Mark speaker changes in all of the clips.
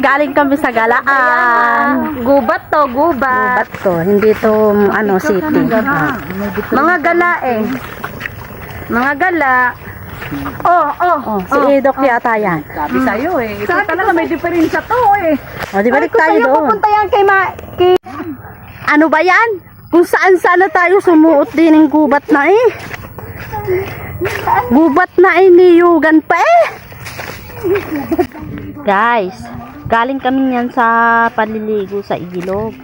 Speaker 1: galing kami sa galaan.
Speaker 2: Gubat to, gubat.
Speaker 1: Gubat to, hindi to ano city.
Speaker 2: Mga gala eh. Mga gala. Oh, oh.
Speaker 1: Oh, si Edok yata yan.
Speaker 3: Sabi sa'yo eh. Ito talaga may diferensya to eh.
Speaker 1: O, di balik tayo doon.
Speaker 2: Pupunta yan kay ma... Kay...
Speaker 1: Ano ba yan? Kung saan sana tayo sumuot din ng gubat na eh. Gubat na eh, niyugan pa eh. Guys, galing kami niyan sa paliligo sa ilog.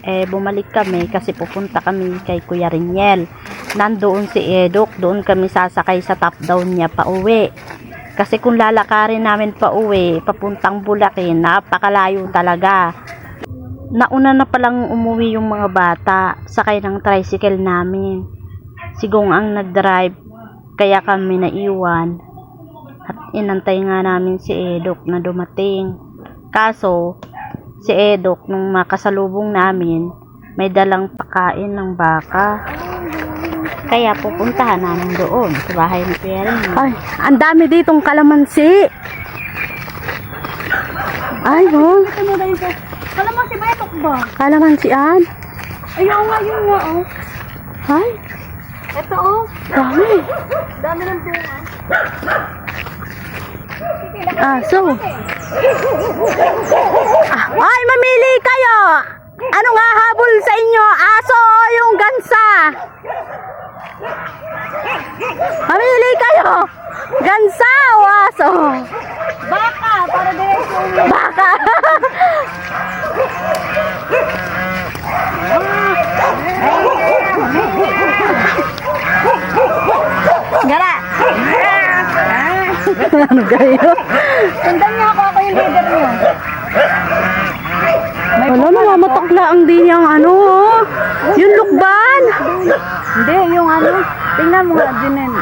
Speaker 1: Eh, bumalik kami kasi pupunta kami kay Kuya Riniel. Nandoon si Edok, doon kami sasakay sa top down niya pa uwi. Kasi kung lalakarin namin pa uwi, papuntang Bulacan, napakalayo talaga nauna na palang umuwi yung mga bata sakay ng tricycle namin. Sigong ang nag-drive kaya kami naiwan at inantay nga namin si Edok na dumating. Kaso si Edok nung makasalubong namin may dalang pakain ng baka. Kaya pupuntahan namin doon sa bahay ni Ren. Ay, ang dami ditong kalamansi. Ay, oh.
Speaker 2: Ano na yun? Alam mo si Betok ba?
Speaker 1: Kalamansian.
Speaker 2: Ayun nga, yun nga oh.
Speaker 1: Ay,
Speaker 2: Ito oh.
Speaker 1: dami.
Speaker 2: Dami ng bunga.
Speaker 1: Aso. Ah, ay, mamili kayo. Anong hahabol sa inyo? Aso o yung gansa? Mamili kayo. Gansa o aso?
Speaker 2: Baka, para diretso.
Speaker 1: Baka. Gara. ano gayo?
Speaker 2: Sundan niya ako, ako yung leader niyo.
Speaker 1: Wala ang din yung ano, oh. yung lukban.
Speaker 2: Hindi, yung ano. Tingnan mo nga, Jinen.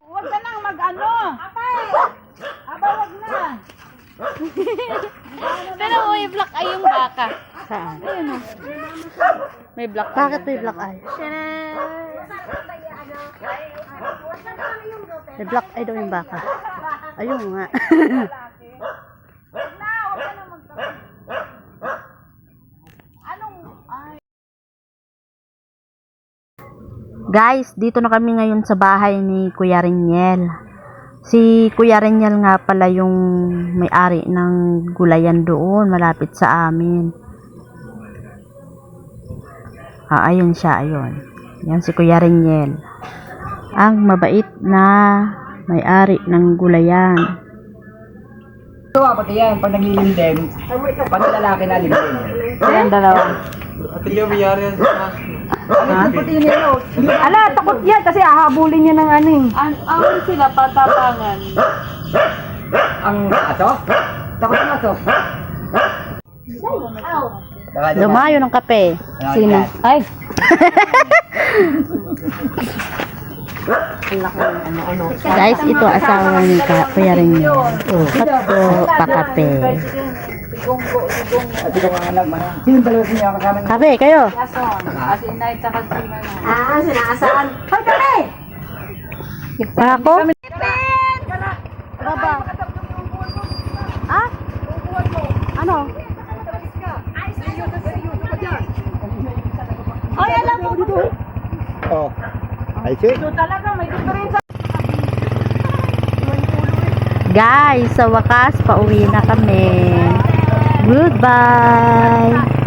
Speaker 2: Huwag ka nang mag-ano. Aba, wag na.
Speaker 3: Pero may black eye yung baka.
Speaker 1: Saan?
Speaker 3: May black eye.
Speaker 1: Bakit may black eye? May black eye daw yung baka. Ayun nga. Guys, dito na kami ngayon sa bahay ni Kuya Reniel. Si Kuya Reniel nga pala yung may-ari ng gulayan doon, malapit sa amin. Ah, ayun siya, ayun. Yan si Kuya Reniel. Ang mabait na may-ari ng gulayan.
Speaker 4: Ito ah, pati yan, pag naglilindem, pag lalaki na lindem.
Speaker 1: Ayan, dalawa.
Speaker 4: Ate yung mayari yan sa yun,
Speaker 2: Ala, takot yan kasi hahabulin niya ng ano eh.
Speaker 3: An ang sila patapangan.
Speaker 4: ang aso? Takot ang aso.
Speaker 1: Lumayo ng kape.
Speaker 4: Sino?
Speaker 2: Ay,
Speaker 1: Guys, ito asawa ni Kuya Reniel. Oh, Patro, pakape.
Speaker 4: Ate ko mga anak, mga. Sino dalawa sa inyo kasama niyo?
Speaker 1: Kape, kayo.
Speaker 3: As inay tsaka sila na.
Speaker 2: ah, sinasaan. Hoy kami!
Speaker 1: Ako?
Speaker 2: Baba.
Speaker 1: Ah? Ano?
Speaker 2: Ay, alam mo.
Speaker 4: Oh. Ay, siya.
Speaker 2: Ito talaga, may diferensya.
Speaker 1: Guys, sa wakas, pauwi na kami. Goodbye!